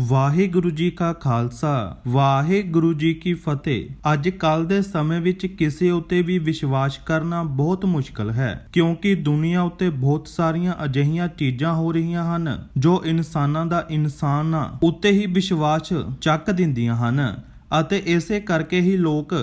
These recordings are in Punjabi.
ਵਾਹਿਗੁਰੂ ਜੀ ਕਾ ਖਾਲਸਾ, ਵਾਹਿਗੁਰੂ ਜੀ ਕੀ ਫਤਿਹ। ਅੱਜ ਕੱਲ ਦੇ ਸਮੇਂ ਵਿੱਚ ਕਿਸੇ ਉਤੇ ਵੀ ਵਿਸ਼ਵਾਸ ਕਰਨਾ ਬਹੁਤ ਮੁਸ਼ਕਲ ਹੈ, ਕਿਉਂਕਿ ਦੁਨੀਆ ਉਤੇ ਬਹੁਤ ਸਾਰੀਆਂ ਅਜਿਹੀਆਂ ਚੀਜ਼ਾਂ ਹੋ ਰਹੀਆਂ ਹਨ, ਜੋ ਇਨਸਾਨਾਂ ਦਾ ਇਨਸਾਨਾਂ ਉੱਤੇ ਹੀ ਵਿਸ਼ਵਾਸ ਚੱਕ ਦਿੰਦੀਆਂ ਹਨ ਅਤੇ ਇਸੇ ਕਰਕੇ ਹੀ ਲੋਕ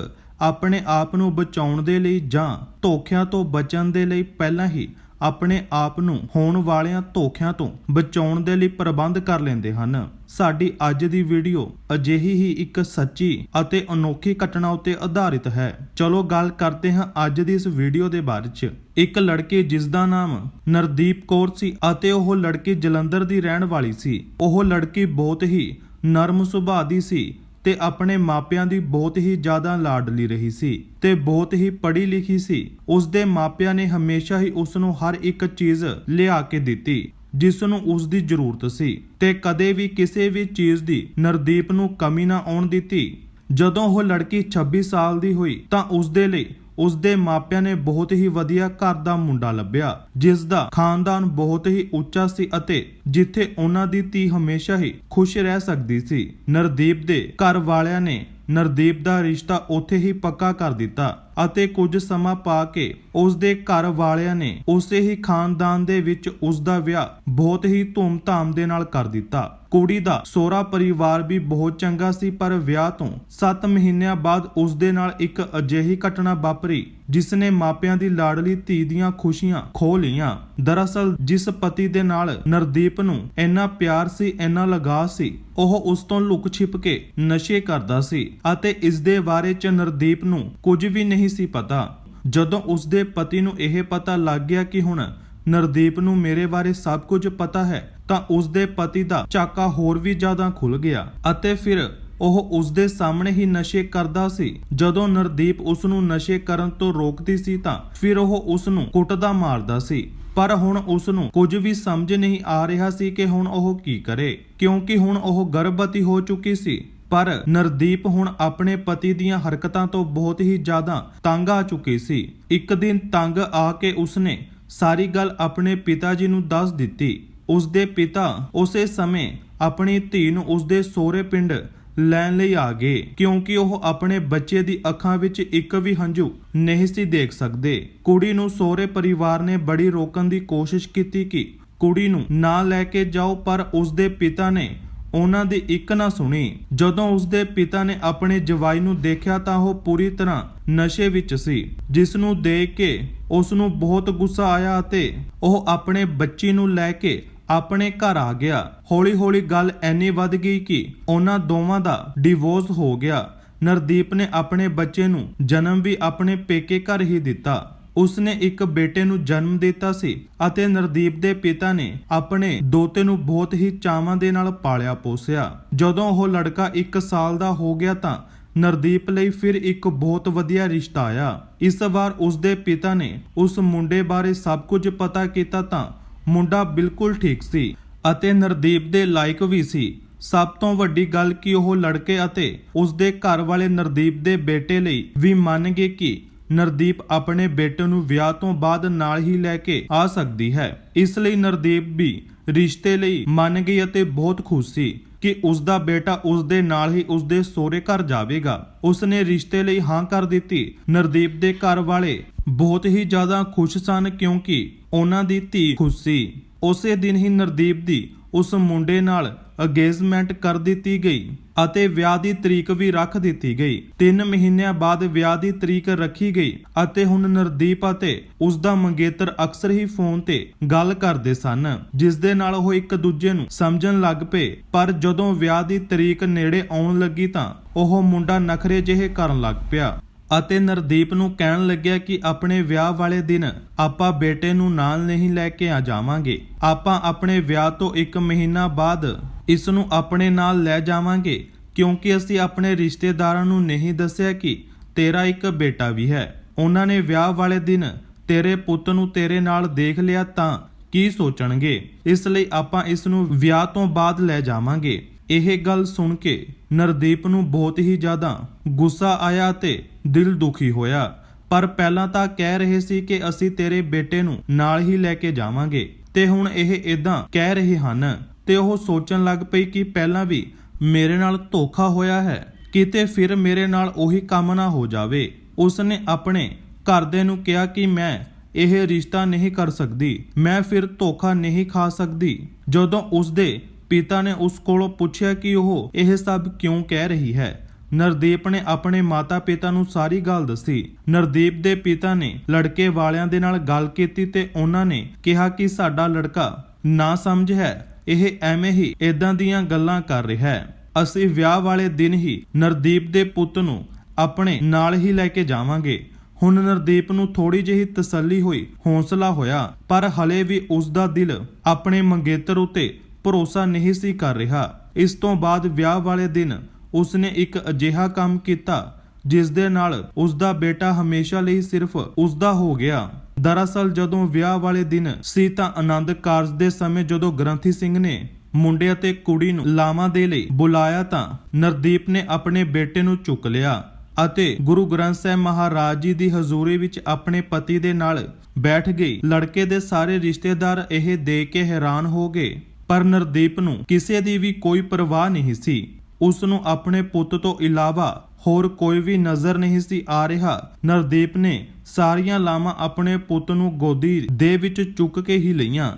ਆਪਣੇ ਆਪ ਨੂੰ ਬਚਾਉਣ ਦੇ ਲਈ ਜਾਂ ਧੋਖਿਆਂ ਤੋਂ ਬਚਣ ਦੇ ਲਈ ਪਹਿਲਾਂ ਹੀ ਆਪਣੇ ਆਪ ਨੂੰ ਹੋਣ ਵਾਲਿਆਂ ਧੋਖਿਆਂ ਤੋਂ ਬਚਾਉਣ ਦੇ ਲਈ ਪ੍ਰਬੰਧ ਕਰ ਲੈਂਦੇ ਹਨ। ਸਾਡੀ ਅੱਜ ਦੀ ਵੀਡੀਓ ਅਜਿਹੀ ਹੀ ਇੱਕ ਸੱਚੀ ਅਤੇ ਅਨੋਖੀ ਘਟਨਾ ਉੱਤੇ ਆਧਾਰਿਤ ਹੈ। ਚਲੋ ਗੱਲ ਕਰਦੇ ਹਾਂ ਅੱਜ ਦੀ ਇਸ ਵੀਡੀਓ ਦੇ ਬਾਰੇ 'ਚ। ਇੱਕ ਲੜਕੀ ਜਿਸ ਦਾ ਨਾਮ ਨਰਦੀਪ ਕੌਰ ਸੀ ਅਤੇ ਉਹ ਲੜਕੀ ਜਲੰਧਰ ਦੀ ਰਹਿਣ ਵਾਲੀ ਸੀ। ਉਹ ਲੜਕੀ ਬਹੁਤ ਹੀ ਨਰਮ ਸੁਭਾਅ ਦੀ ਸੀ ਤੇ ਆਪਣੇ ਮਾਪਿਆਂ ਦੀ ਬਹੁਤ ਹੀ ਜ਼ਿਆਦਾ ਲਾਡਲੀ ਰਹੀ ਸੀ ਤੇ ਬਹੁਤ ਹੀ ਪੜ੍ਹੀ ਲਿਖੀ ਸੀ। ਉਸ ਦੇ ਮਾਪਿਆਂ ਨੇ ਹਮੇਸ਼ਾ ਹੀ ਉਸ ਨੂੰ ਹਰ ਇੱਕ ਚੀਜ਼ ਲਿਆ ਕੇ ਦਿੱਤੀ ਜਿਸ ਨੂੰ ਉਸ ਦੀ ਜ਼ਰੂਰਤ ਸੀ ਤੇ ਕਦੇ ਵੀ ਕਿਸੇ ਵੀ ਚੀਜ਼ ਦੀ ਨਰਦੀਪ ਨੂੰ ਕਮੀ ਨਾ ਆਉਣ ਦਿੱਤੀ। ਜਦੋਂ ਉਹ ਲੜਕੀ 26 ਸਾਲ ਦੀ ਹੋਈ ਤਾਂ ਉਸ ਦੇ ਲਈ ਉਸ ਦੇ ਮਾਪਿਆਂ ਨੇ ਬਹੁਤ ਹੀ ਵਧੀਆ ਘਰ ਦਾ ਮੁੰਡਾ ਲੱਭਿਆ ਜਿਸ ਦਾ ਖਾਨਦਾਨ ਬਹੁਤ ਹੀ ਉੱਚਾ ਸੀ ਅਤੇ ਜਿੱਥੇ ਉਹਨਾਂ ਦੀ ਧੀ ਹਮੇਸ਼ਾ ਹੀ ਖੁਸ਼ ਰਹਿ ਸਕਦੀ ਸੀ, ਨਰਦੀਪ ਦੇ ਘਰ ਵਾਲਿਆਂ ਨੇ ਨਰਦੀਪ ਦਾ ਰਿਸ਼ਤਾ ਉੱਥੇ ਹੀ ਪੱਕਾ ਕਰ ਦਿੱਤਾ ਅਤੇ ਕੁਝ ਸਮਾਂ ਪਾ ਕੇ ਉਸ ਦੇ ਘਰ ਵਾਲਿਆਂ ਨੇ ਉਸੇ ਹੀ ਖਾਨਦਾਨ ਦੇ ਵਿੱਚ ਉਸ ਦਾ ਵਿਆਹ ਬਹੁਤ ਹੀ ਧੂਮ-ਧਾਮ ਦੇ ਨਾਲ ਕਰ ਦਿੱਤਾ। ਕੁੜੀ ਦਾ ਸੋਹਰਾ ਪਰਿਵਾਰ ਵੀ ਬਹੁਤ ਚੰਗਾ ਸੀ, ਪਰ ਵਿਆਹ ਤੋਂ 7 ਮਹੀਨਿਆਂ ਬਾਅਦ ਉਸ ਦੇ ਨਾਲ ਇੱਕ ਅਜਿਹੀ ਘਟਨਾ ਵਾਪਰੀ ਜਿਸ ਨੇ ਮਾਪਿਆਂ ਦੀ ਲਾਡਲੀ ਧੀ ਦੀਆਂ ਖੁਸ਼ੀਆਂ ਖੋ ਲਈਆਂ। ਦਰਅਸਲ, ਜਿਸ ਪਤੀ ਦੇ ਨਾਲ ਨਰਦੀਪ ਨੂੰ ਇੰਨਾ ਪਿਆਰ ਸੀ, ਇੰਨਾ ਲਗਾਅ ਸੀ, ਉਹ ਉਸ ਤੋਂ ਲੁਕ ਛਿਪ ਕੇ ਨਸ਼ੇ ਕਰਦਾ ਸੀ ਅਤੇ ਇਸ ਦੇ ਬਾਰੇ ਚ ਨਰਦੀਪ ਨੂੰ ਕੁਝ ਵੀ ਨਹੀਂ ਸੀ ਪਤਾ। ਜਦੋਂ ਉਸ ਦੇ ਪਤੀ ਨੂੰ ਇਹ ਪਤਾ ਲੱਗ ਗਿਆ ਕਿ ਹੁਣ ਨਰਦੀਪ ਨੂੰ ਮੇਰੇ ਬਾਰੇ ਸਭ ਕੁਝ ਪਤਾ ਹੈ ਤਾਂ ਉਸ ਦੇ ਪਤੀ ਦਾ ਚਾਕਾ ਹੋਰ ਵੀ ਜ਼ਿਆਦਾ ਖੁੱਲ ਗਿਆ ਅਤੇ ਫਿਰ ਉਹ ਉਸ ਦੇ ਸਾਹਮਣੇ ਹੀ ਨਸ਼ੇ ਕਰਦਾ ਸੀ। ਜਦੋਂ ਨਰਦੀਪ ਉਸ ਨੂੰ ਨਸ਼ੇ ਕਰਨ ਤੋਂ ਰੋਕਦੀ ਸੀ ਤਾਂ ਫਿਰ ਉਹ ਉਸ ਨੂੰ ਕੁੱਟਦਾ ਮਾਰਦਾ ਸੀ। ਪਰ ਹੁਣ ਉਸ ਨੂੰ ਕੁਝ ਵੀ ਸਮਝ ਨਹੀਂ ਆ ਰਿਹਾ ਸੀ ਕਿ ਹੁਣ ਉਹ ਕੀ ਕਰੇ, ਕਿਉਂਕਿ ਹੁਣ ਉਹ ਗਰਭਵਤੀ ਹੋ ਚੁੱਕੀ ਸੀ। ਪਰ ਨਰਦੀਪ ਹੁਣ ਆਪਣੇ ਪਤੀ ਦੀਆਂ ਹਰਕਤਾਂ ਤੋਂ ਬਹੁਤ ਹੀ ਜ਼ਿਆਦਾ ਤੰਗ ਆ ਚੁੱਕੀ ਸੀ। ਇੱਕ ਦਿਨ ਤੰਗ ਆ ਕੇ ਉਸਨੇ ਸਾਰੀ ਗੱਲ ਆਪਣੇ ਪਿਤਾ ਜੀ ਨੂੰ ਦੱਸ ਦਿੱਤੀ। ਉਸ ਦੇ ਪਿਤਾ ਉਸੇ ਸਮੇਂ ਆਪਣੀ ਧੀ ਨੂੰ ਉਸ ਦੇ ਸਹੁਰੇ ਪਿੰਡ ਲੈਣ ਲਈ ਆ ਗਏ, ਕਿਉਂਕਿ ਉਹ ਆਪਣੇ ਬੱਚੇ ਦੀ ਅੱਖਾਂ ਵਿੱਚ ਇੱਕ ਵੀ ਹੰਝੂ ਨਹੀਂ ਸੀ ਦੇਖ ਸਕਦੇ। ਕੁੜੀ ਨੂੰ ਸੋਹਰੇ ਪਰਿਵਾਰ ਨੇ ਬੜੀ ਰੋਕਣ ਦੀ ਕੋਸ਼ਿਸ਼ ਕੀਤੀ ਕਿ ਕੁੜੀ ਨੂੰ ਨਾ ਲੈ ਕੇ ਜਾਓ, ਪਰ ਉਸ ਦੇ ਪਿਤਾ ਨੇ ਉਹਨਾਂ ਦੀ ਇੱਕ ਨਾ ਸੁਣੀ। ਜਦੋਂ ਉਸ ਦੇ ਪਿਤਾ ਨੇ ਆਪਣੇ ਜਵਾਈ ਨੂੰ ਦੇਖਿਆ ਤਾਂ ਉਹ ਪੂਰੀ ਤਰ੍ਹਾਂ ਨਸ਼ੇ ਵਿੱਚ ਸੀ, ਜਿਸ ਨੂੰ ਦੇਖ ਕੇ ਉਸ ਨੂੰ ਬਹੁਤ ਗੁੱਸਾ ਆਇਆ ਅਤੇ ਉਹ ਆਪਣੇ ਬੱਚੀ ਨੂੰ ਲੈ ਕੇ ਆਪਣੇ ਘਰ ਆ ਗਿਆ। ਹੌਲੀ-ਹੌਲੀ ਗੱਲ ਐਨੀ ਵੱਧ ਗਈ ਕਿ ਉਹਨਾਂ ਦੋਵਾਂ ਦਾ ਡਿਵੋਰਸ ਹੋ ਗਿਆ। ਨਰਦੀਪ ਨੇ ਆਪਣੇ ਬੱਚੇ ਨੂੰ ਜਨਮ ਵੀ ਆਪਣੇ ਪੇਕੇ ਘਰ ਹੀ ਦਿੱਤਾ। ਉਸਨੇ ਇੱਕ ਬੇਟੇ ਨੂੰ ਜਨਮ ਦਿੱਤਾ ਸੀ ਅਤੇ ਨਰਦੀਪ ਦੇ ਪਿਤਾ ਨੇ ਆਪਣੇ ਦੋਤੇ ਨੂੰ ਬਹੁਤ ਹੀ ਚਾਵਾਂ ਦੇ ਨਾਲ ਪਾਲਿਆ ਪੋਸਿਆ। ਜਦੋਂ ਉਹ ਲੜਕਾ 1 ਸਾਲ ਦਾ ਹੋ ਗਿਆ ਤਾਂ ਨਰਦੀਪ ਲਈ ਫਿਰ ਇੱਕ ਬਹੁਤ ਵਧੀਆ ਰਿਸ਼ਤਾ ਆਇਆ। ਇਸ ਵਾਰ ਉਸਦੇ ਪਿਤਾ ਨੇ ਉਸ ਮੁੰਡੇ ਬਾਰੇ ਸਭ ਕੁਝ ਪਤਾ ਕੀਤਾ ਤਾਂ ਮੁੰਡਾ ਬਿਲਕੁਲ ਠੀਕ ਸੀ ਅਤੇ ਨਰਦੀਪ ਦੇ ਲਾਇਕ ਵੀ ਸੀ। ਸਭ ਤੋਂ ਵੱਡੀ ਗੱਲ ਕਿ ਉਹ ਲੜਕੇ ਅਤੇ ਉਸਦੇ ਘਰ ਵਾਲੇ ਨਰਦੀਪ ਦੇ ਬੇਟੇ ਲਈ ਵੀ ਮੰਨ ਗਏ ਕਿ ਨਰਦੀਪ ਆਪਣੇ ਬੇਟੇ ਨੂੰ ਵਿਆਹ ਤੋਂ ਬਾਅਦ ਨਾਲ ਹੀ ਲੈ ਕੇ ਆ ਸਕਦੀ ਹੈ। ਇਸ ਲਈ ਨਰਦੀਪ ਵੀ ਰਿਸ਼ਤੇ ਲਈ ਮੰਨ ਗਈ ਅਤੇ ਬਹੁਤ ਖੁਸ਼ ਸੀ। ਕਿ ਉਸ ਦਾ ਬੇਟਾ ਉਸ ਦੇ ਨਾਲ ਹੀ ਉਸ ਦੇ ਸਹੁਰੇ ਘਰ ਜਾਵੇਗਾ। ਉਸ ਨੇ ਰਿਸ਼ਤੇ ਲਈ ਹਾਂ ਕਰ ਦਿੱਤੀ। ਨਰਦੀਪ ਦੇ ਘਰ ਵਾਲੇ ਬਹੁਤ ਹੀ ਜ਼ਿਆਦਾ ਖੁਸ਼ ਸਨ ਕਿਉਂਕਿ ਉਹਨਾਂ ਦੀ ਧੀ ਖੁਸ਼ ਸੀ। ਉਸੇ ਦਿਨ ਹੀ ਨਰਦੀਪ ਦੀ ਉਸ ਮੁੰਡੇ ਨਾਲ ਅਗੇਜਮੈਂਟ ਕਰ ਦਿੱਤੀ ਗਈ। ਅਤੇ ਵਿਆਹ ਦੀ ਤਰੀਕ ਵੀ ਰੱਖ ਦਿੱਤੀ ਗਈ। 3 ਮਹੀਨਿਆਂ ਬਾਅਦ ਵਿਆਹ ਦੀ ਤਰੀਕ ਰੱਖੀ ਗਈ ਅਤੇ ਹੁਣ ਨਰਦੀਪ ਅਤੇ ਉਸ ਦਾ ਮੰਗੇਤਰ ਅਕਸਰ ਹੀ ਫੋਨ ਤੇ ਗੱਲ ਕਰਦੇ ਸਨ, ਜਿਸ ਦੇ ਨਾਲ ਉਹ ਇੱਕ ਦੂਜੇ ਨੂੰ ਸਮਝਣ ਲੱਗ ਪਏ। ਪਰ ਜਦੋਂ ਵਿਆਹ ਦੀ ਤਰੀਕ ਨੇੜੇ ਆਉਣ ਲੱਗੀ ਤਾਂ ਉਹ ਮੁੰਡਾ ਨਖਰੇ ਜਿਹੇ ਕਰਨ ਲੱਗ ਪਿਆ ਅਤੇ ਨਰਦੀਪ ਨੂੰ ਕਹਿਣ ਲੱਗਿਆ ਕਿ ਆਪਣੇ ਵਿਆਹ ਵਾਲੇ ਦਿਨ ਆਪਾਂ ਬੇਟੇ ਨੂੰ ਨਾਲ ਨਹੀਂ ਲੈ ਕੇ ਆ ਜਾਵਾਂਗੇ। ਆਪਾਂ ਆਪਣੇ ਵਿਆਹ ਤੋਂ 1 ਮਹੀਨਾ ਬਾਅਦ ਇਸ ਨੂੰ ਆਪਣੇ ਨਾਲ ਲੈ ਜਾਵਾਂਗੇ, ਕਿਉਂਕਿ ਅਸੀਂ ਆਪਣੇ ਰਿਸ਼ਤੇਦਾਰਾਂ ਨੂੰ ਨਹੀਂ ਦੱਸਿਆ ਕਿ ਤੇਰਾ ਇੱਕ ਬੇਟਾ ਵੀ ਹੈ। ਉਹਨਾਂ ਨੇ ਵਿਆਹ ਵਾਲੇ ਦਿਨ ਤੇਰੇ ਪੁੱਤ ਨੂੰ ਤੇਰੇ ਨਾਲ ਦੇਖ ਲਿਆ ਤਾਂ ਕੀ ਸੋਚਣਗੇ? ਇਸ ਲਈ ਆਪਾਂ ਇਸ ਨੂੰ ਵਿਆਹ ਤੋਂ ਬਾਅਦ ਲੈ ਜਾਵਾਂਗੇ। ਇਹ ਗੱਲ ਸੁਣ ਕੇ ਨਰਦੀਪ ਨੂੰ ਬਹੁਤ ਹੀ ਜ਼ਿਆਦਾ ਗੁੱਸਾ ਆਇਆ ਤੇ ਦਿਲ ਦੁਖੀ ਹੋਇਆ। ਪਰ ਪਹਿਲਾਂ ਤਾਂ ਕਹਿ ਰਹੇ ਸੀ ਕਿ ਅਸੀਂ ਤੇਰੇ ਬੇਟੇ ਨੂੰ ਨਾਲ ਹੀ ਲੈ ਕੇ ਜਾਵਾਂਗੇ। ਤੇ ਹੁਣ ਇਹ ਇਦਾਂ ਕਹਿ ਰਹੇ ਹਨ। ਤੇ ਉਹ ਸੋਚਣ ਲੱਗ ਪਈ ਕਿ ਪਹਿਲਾਂ ਵੀ ਮੇਰੇ ਨਾਲ ਧੋਖਾ ਹੋਇਆ ਹੈ, ਕਿਤੇ ਫਿਰ ਮੇਰੇ ਨਾਲ ਉਹੀ ਕੰਮ ਨਾ ਹੋ ਜਾਵੇ। ਉਸਨੇ ਆਪਣੇ ਘਰਦੇ ਨੂੰ ਕਿਹਾ ਕਿ ਮੈਂ ਇਹ ਰਿਸ਼ਤਾ ਨਹੀਂ ਕਰ ਸਕਦੀ, ਮੈਂ ਫਿਰ ਧੋਖਾ ਨਹੀਂ ਖਾ ਸਕਦੀ। ਜਦੋਂ ਉਸਦੇ ਪਿਤਾ ਨੇ ਉਸ ਕੋਲੋਂ ਪੁੱਛਿਆ ਕਿ ਉਹ ਇਹ ਸਭ ਕਿਉਂ ਕਹਿ ਰਹੀ ਹੈ, ਨਰਦੀਪ ਨੇ ਆਪਣੇ ਮਾਤਾ-ਪਿਤਾ ਨੂੰ ਸਾਰੀ ਗੱਲ ਦੱਸੀ। ਨਰਦੀਪ ਦੇ ਪਿਤਾ ਨੇ ਲੜਕੇ ਵਾਲਿਆਂ ਦੇ ਨਾਲ ਗੱਲ ਕੀਤੀ ਤੇ ਉਹਨਾਂ ਨੇ ਕਿਹਾ ਕਿ ਸਾਡਾ ਲੜਕਾ ਨਾ ਸਮਝ ਹੈ ਇਹ ਐਵੇਂ ਹੀ ਇਦਾਂ ਦੀਆਂ ਗੱਲਾਂ ਕਰ ਰਿਹਾ ਹੈ। ਅਸੀਂ ਵਿਆਹ ਵਾਲੇ ਦਿਨ ਹੀ ਨਰਦੀਪ ਦੇ ਪੁੱਤ ਨੂੰ ਆਪਣੇ ਨਾਲ ਹੀ ਲੈ ਕੇ ਜਾਵਾਂਗੇ। ਹੁਣ ਨਰਦੀਪ ਨੂੰ ਥੋੜੀ ਜਿਹੀ ਤਸੱਲੀ ਹੋਈ, ਹੌਸਲਾ ਹੋਇਆ, ਪਰ ਹਲੇ ਵੀ ਉਸ ਦਾ ਦਿਲ ਆਪਣੇ ਮੰਗੇਤਰ ਉਤੇ ਭਰੋਸਾ ਨਹੀਂ ਸੀ ਕਰ ਰਿਹਾ। ਇਸ ਤੋਂ ਬਾਅਦ ਵਿਆਹ ਵਾਲੇ ਦਿਨ ਉਸਨੇ ਇੱਕ ਅਜਿਹਾ ਕੰਮ ਕੀਤਾ ਜਿਸ ਦੇ ਨਾਲ ਉਸ ਦਾ ਬੇਟਾ ਹਮੇਸ਼ਾ ਲਈ ਸਿਰਫ ਉਸ ਦਾ ਹੋ ਗਿਆ। ਦਰਅਸਲ ਜਦੋਂ ਵਿਆਹ ਵਾਲੇ ਦਿਨ ਸੀ ਤਾਂ ਆਨੰਦ ਕਾਰਜ ਦੇ ਸਮੇਂ ਜਦੋਂ ਗ੍ਰੰਥੀ ਸਿੰਘ ਨੇ ਮੁੰਡੇ ਅਤੇ ਕੁੜੀ ਨੂੰ ਲਾਵਾਂ ਦੇ ਲਈ ਬੁਲਾਇਆ ਤਾਂ ਨਰਦੀਪ ਨੇ ਆਪਣੇ ਬੇਟੇ ਨੂੰ ਚੁੱਕ ਲਿਆ ਅਤੇ ਗੁਰੂ ਗ੍ਰੰਥ ਸਾਹਿਬ ਮਹਾਰਾਜ ਜੀ ਦੀ ਹਜ਼ੂਰੀ ਵਿੱਚ ਆਪਣੇ ਪਤੀ ਦੇ ਨਾਲ ਬੈਠ ਗਈ। ਲੜਕੇ ਦੇ ਸਾਰੇ ਰਿਸ਼ਤੇਦਾਰ ਇਹ ਦੇਖ ਕੇ ਹੈਰਾਨ ਹੋ ਗਏ, ਪਰ ਨਰਦੀਪ ਨੂੰ ਕਿਸੇ ਦੀ ਵੀ ਕੋਈ ਪਰਵਾਹ ਨਹੀਂ ਸੀ। ਉਸ ਨੂੰ ਆਪਣੇ ਪੁੱਤ ਤੋਂ ਇਲਾਵਾ ਹੋਰ ਕੋਈ ਵੀ ਨਜ਼ਰ ਨਹੀਂ ਸੀ ਆ ਰਿਹਾ। ਨਰਦੀਪ ਨੇ ਸਾਰੀਆਂ ਲਾਵਾਂ ਆਪਣੇ ਪੁੱਤ ਨੂੰ ਗੋਦੀ ਦੇ ਵਿੱਚ ਚੁੱਕ ਕੇ ਹੀ ਲਈਆਂ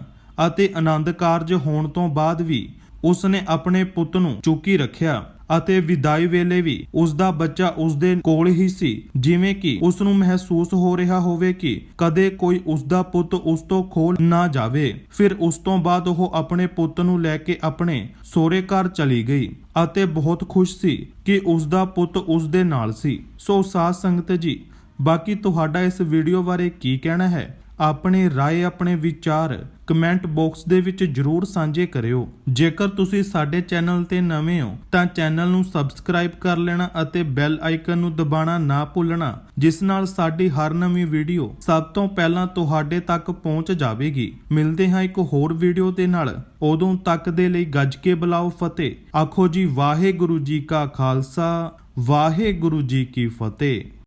ਅਤੇ ਆਨੰਦ ਕਾਰਜ ਹੋਣ ਤੋਂ ਬਾਅਦ ਵੀ ਉਸ ਨੇ ਆਪਣੇ ਪੁੱਤ ਨੂੰ ਚੁੱਕੀ ਰੱਖਿਆ। ਅਤੇ ਵਿਦਾਈ ਵੇਲੇ ਵੀ ਉਸ ਦਾ ਬੱਚਾ ਉਸ ਦੇ ਕੋਲ ਹੀ ਸੀ। ਜਿਵੇਂ ਕਿ ਉਸ ਨੂੰ ਮਹਿਸੂਸ ਹੋ ਰਿਹਾ ਹੋਵੇ ਕਿ ਕਦੇ ਕੋਈ ਉਸ ਦਾ ਪੁੱਤ ਉਸ ਤੋਂ ਖੋਲ ਨਾ ਜਾਵੇ। ਫਿਰ ਉਸ ਤੋਂ ਬਾਅਦ ਉਹ ਆਪਣੇ ਪੁੱਤ ਨੂੰ ਲੈ ਕੇ ਆਪਣੇ ਸਹੁਰੇ ਘਰ ਚਲੀ ਗਈ ਅਤੇ ਬਹੁਤ ਖੁਸ਼ ਸੀ ਕਿ ਉਸ ਦਾ ਪੁੱਤ ਉਸ ਦੇ ਨਾਲ ਸੀ। ਸੋ ਸਾਧ ਸੰਗਤ ਜੀ, ਬਾਕੀ ਤੁਹਾਡਾ ਇਸ ਵੀਡੀਓ ਬਾਰੇ ਕੀ ਕਹਿਣਾ ਹੈ? ਆਪਣੇ رائے ਆਪਣੇ ਵਿਚਾਰ ਕਮੈਂਟ ਬਾਕਸ ਦੇ ਵਿੱਚ ਜਰੂਰ ਸਾਂਝੇ ਕਰਿਓ ਜੇਕਰ ਤੁਸੀਂ ਸਾਡੇ ਚੈਨਲ ਤੇ ਨਵੇਂ ਹੋ ਤਾਂ ਚੈਨਲ ਨੂੰ ਸਬਸਕ੍ਰਾਈਬ ਕਰ ਲੈਣਾ ਅਤੇ ਬੈਲ ਆਈਕਨ ਨੂੰ ਦਬਾਉਣਾ ਨਾ ਭੁੱਲਣਾ ਜਿਸ ਨਾਲ ਸਾਡੀ ਹਰ ਨਵੀਂ ਵੀਡੀਓ ਸਭ ਤੋਂ ਪਹਿਲਾਂ ਤੁਹਾਡੇ ਤੱਕ ਪਹੁੰਚ ਜਾਵੇਗੀ ਮਿਲਦੇ ਹਾਂ ਇੱਕ ਹੋਰ ਵੀਡੀਓ ਦੇ ਨਾਲ ਉਦੋਂ ਤੱਕ ਦੇ ਲਈ ਗੱਜ ਕੇ ਬੁਲਾਓ ਫਤਿਹ ਆਖੋ ਜੀ ਵਾਹਿਗੁਰੂ ਜੀ ਕਾ ਖਾਲਸਾ ਵਾਹਿਗੁਰੂ ਜੀ ਕੀ ਫਤਿਹ